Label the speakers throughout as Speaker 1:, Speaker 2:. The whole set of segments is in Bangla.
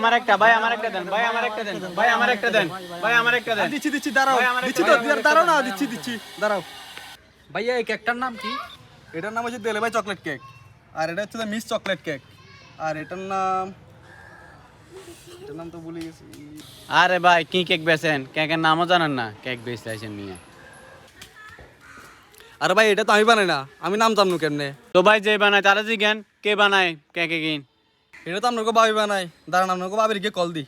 Speaker 1: আমার একটা ভাই আমার একটা দেন ভাই আমার একটা দেন ভাই আমার একটা দেন ভাই আমার একটা দেন।
Speaker 2: দিচ্ছি দিচ্ছি দাঁড়াও দিচ্ছি তো দাঁড়াও না দিচ্ছি দিচ্ছি দাঁড়াও।
Speaker 3: ভাইয়া এই কেকটার নাম কি?
Speaker 2: এটার নাম হচ্ছে দেলেভাই চকলেট কেক। আর এটা হচ্ছে মিস চকলেট কেক। আর এটার নাম এটার নাম তো ভুলে গেছি।
Speaker 1: আরে ভাই কি কেক বেচেন? কেকের নামও জানেন না কেক বেচতে আছেন নিয়ে।
Speaker 2: আরে ভাই এটা তো আমি বানাই না আমি নাম জানব কেমনে?
Speaker 1: তো ভাই যে বানায় তারা জিজ্ঞেন কে বানায় কেকে কিন?
Speaker 2: এটা তো আপনাকে বাবি বানাই। দাঁড়ান আপনাকে বাবির গিয়ে কল দিই।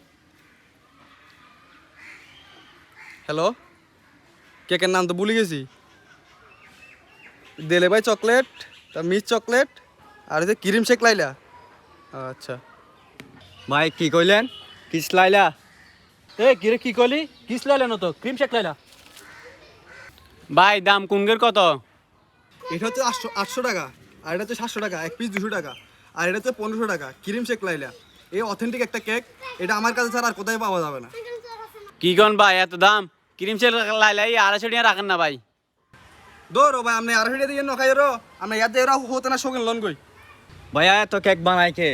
Speaker 2: হ্যালো কেকের নাম তো ভুলে গেছি। দেলে ভাই চকলেট তা মিস চকলেট আর যে ক্রিম শেক লাইলা। আচ্ছা।
Speaker 3: ভাই কি কইলেন? কিস লাইলা?
Speaker 4: এ কিরে কি কইলি? কিস লাইলা না তো ক্রিম শেক লাইলা।
Speaker 1: ভাই দাম কুনগের কত?
Speaker 2: এটা হচ্ছে আটশো আটশো টাকা আর এটা হচ্ছে সাতশো টাকা এক পিস দুশো টাকা। আর এটা হচ্ছে পনেরোশো টাকা ক্রিম শেক লাইলা। এই অথেন্টিক একটা কেক এটা আমার কাছে ছাড়া আর কোথায় পাওয়া যাবে না।
Speaker 1: কি কোন ভাই এত দাম? ক্রিম সেল লাইলাই আড়াইশো টাকা রাখেন না ভাই।
Speaker 2: দৌড়ো ভাই আপনি আর ফিরে দিয়ে নখাই রো আপনি ইয়াদ দিয়ে হতে না শোকেন লন কই?
Speaker 3: ভাইয়া এত কেক বানাই কে?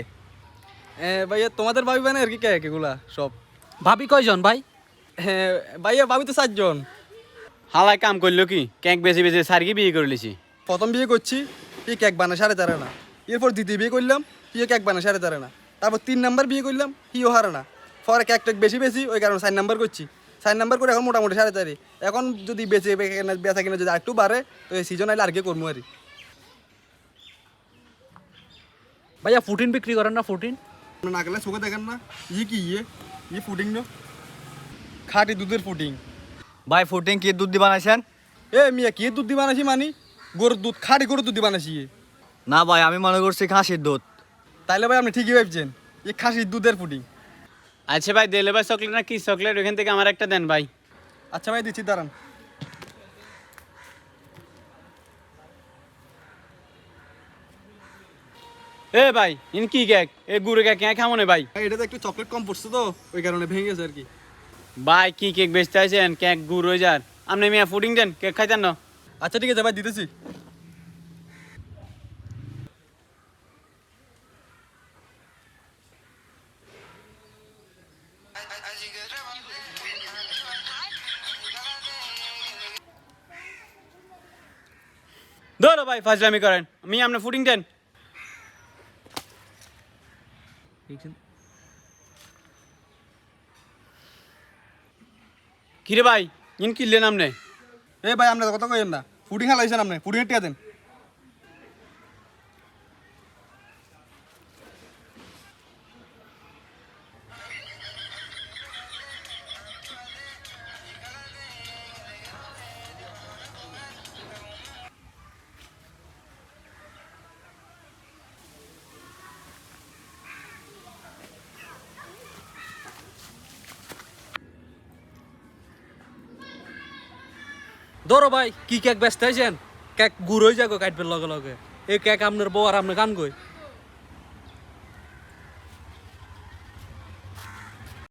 Speaker 2: এ, ভাইয়া তোমাদের ভাবি বানায় আর কি কেক এগুলা সব।
Speaker 4: ভাবি কয়জন ভাই?
Speaker 2: হ্যাঁ ভাইয়া ভাবি তো চারজন।
Speaker 1: হালাই কাম করল কি? কেক বেশি বেশি সারকি বিয়ে করে লিছি
Speaker 2: প্রথম বিয়ে করছি কি কেক বানায় সাড়ে চারে না। এরপর দ্বিতীয় বিয়ে করলাম হিও কেক বানায় সাড়ে চারে না। তারপর তিন নাম্বার বিয়ে করলাম হিও হারে না। ফরে কেক টেক বেশি বেশি ওই কারণে চার নাম্বার করছি। চার নাম্বার করে এখন মোটামুটি সাড়ে চারি এখন যদি বেঁচে বেচা কিনা যদি একটু বাড়ে তো এই সিজন আইলে আর কি করব আর।
Speaker 4: ভাইয়া ফুটিন বিক্রি করেন না ফুটিন
Speaker 2: না গেলে চোখে দেখেন না ইয়ে কি ইয়ে? ইয়ে ফুটিং না? খাঁটি দুধের ফুটিং
Speaker 3: ভাই ফুটিং কি দুধ দিয়ে বানাইছেন?
Speaker 2: এ মিয়া কি দুধ দি বানাইছি মানি? গরুর দুধ খাঁটি গরুর দুধ দি বানাইছি। ইয়ে।
Speaker 3: না ভাই আমি মনে করছি খাসির দুধ।
Speaker 2: তাইলে ভাই আপনি ঠিকই ভাবছেন এই খাসির দুধের পুডিং
Speaker 1: আচ্ছা ভাই দেলে ভাই চকলেট না কি চকলেট ওখান থেকে আমার একটা দেন ভাই।
Speaker 2: আচ্ছা ভাই দিচ্ছি দাঁড়ান।
Speaker 1: এ ভাই ইন কি কেক এ গুড়ে কেক কেন খামো না ভাই।
Speaker 2: ভাই, এটাতে একটু চকলেট কম পড়ছে তো ওই কারণে ভেঙে গেছে আর কি।
Speaker 1: ভাই কি কেক বেচতে আছেন কেক গুড় হয়ে যার। আপনি মিয়া ফুডিং দেন কেক খাইতেন না।
Speaker 2: আচ্ছা ঠিক আছে ভাই দিতেছি।
Speaker 1: ধরো ভাই ফাজলামি করেন। আমি আপনি ফুটিং দেন কিরে ভাই, ইন কিনলেন আপনি
Speaker 2: এ ভাই আপনার কথা কইেন না। ফুটিং হালাইছেন আপনি ফুটিং টিয়া দেন।
Speaker 4: ধরো ভাই, কি কেক ব্যস্ত আছেন কেক গুড় হয়ে যাগো কাটবেন লগে লগে। এই কেক আপনার বউ আর আপনার গান গই